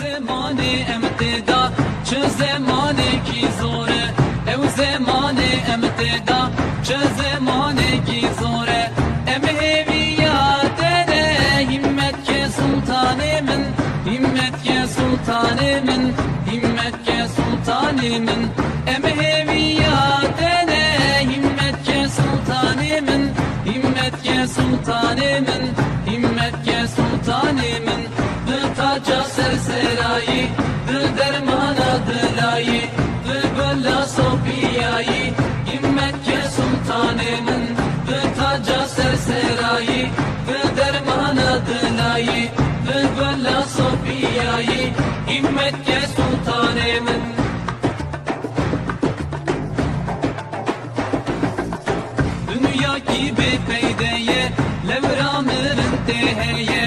زمانê em tê da çi zemanekî zor e ew zemanê em tê da çi zemanekî zor e em hêviya te de himmet ke sultanê min himmet ke sultanê min himmet ke sultanê min em hêviya te de himmet ke hoca serserayı Dı dermana dılayı Dı bella sofiyayı Gimmekke sultanımın Dı taca serserayı Dı dermana dılayı Dı bella sofiyayı Gimmekke sultanımın Dünya gibi peydeye Levramırın teheye